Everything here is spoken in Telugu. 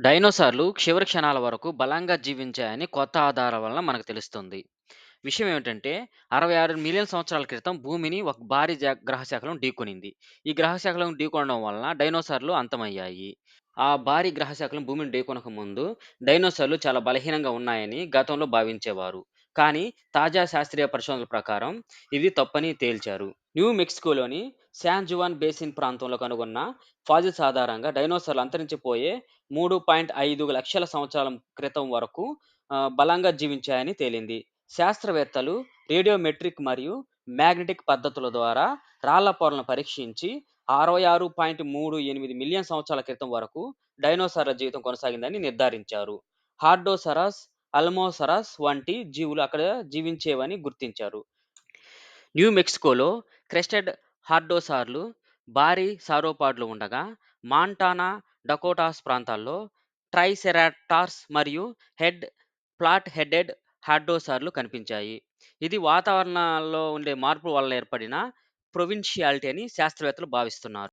డైనోసార్లు చివరి క్షణాల వరకు బలంగా జీవించాయని కొత్త ఆధారాల వలన మనకు తెలుస్తుంది. విషయం ఏమిటంటే 66 మిలియన్ సంవత్సరాల క్రితం భూమిని ఒక భారీ జ గ్రహశాఖలం ఢీకొనింది. ఈ గ్రహశాఖలం ఢీకొనడం వలన డైనోసార్లు అంతమయ్యాయి. ఆ భారీ గ్రహశాఖలం భూమిని ఢీకొనక ముందు డైనోసార్లు చాలా బలహీనంగా ఉన్నాయని గతంలో భావించేవారు. కానీ తాజా శాస్త్రీయ పరిశోధనల ప్రకారం ఇది తప్పని తేల్చారు. న్యూ మెక్సికోలోని శాన్ జువాన్ బేసిన్ ప్రాంతంలో కనుగొన్న ఫాజిల్స్ ఆధారంగా డైనోసార్లు అంతరించిపోయే 3.5 లక్షల సంవత్సరాల క్రితం వరకు బలంగా జీవించాయని తేలింది. శాస్త్రవేత్తలు రేడియోమెట్రిక్ మరియు మ్యాగ్నెటిక్ పద్ధతుల ద్వారా రాళ్ళ పొరలను పరీక్షించి 66.38 మిలియన్ సంవత్సరాల క్రితం వరకు డైనోసార్ల జీవితం కొనసాగిందని నిర్ధారించారు. హార్డోసరస్, అల్మోసరస్ వంటి జీవులు అక్కడ జీవించేవని గుర్తించారు. న్యూ మెక్సికోలో క్రెస్టెడ్ హార్డోసార్లు భారీ సారోపాడ్లు ఉండగా, మాంటానా, డకోటాస్ ప్రాంతాల్లో ట్రైసెరాటార్స్ మరియు హెడ్ ప్లాట్ హెడెడ్ హార్డోసార్లు కనిపించాయి. ఇది వాతావరణంలో ఉండే మార్పుల వల్ల ఏర్పడిన ప్రొవిన్షియాలిటీ అని శాస్త్రవేత్తలు భావిస్తున్నారు.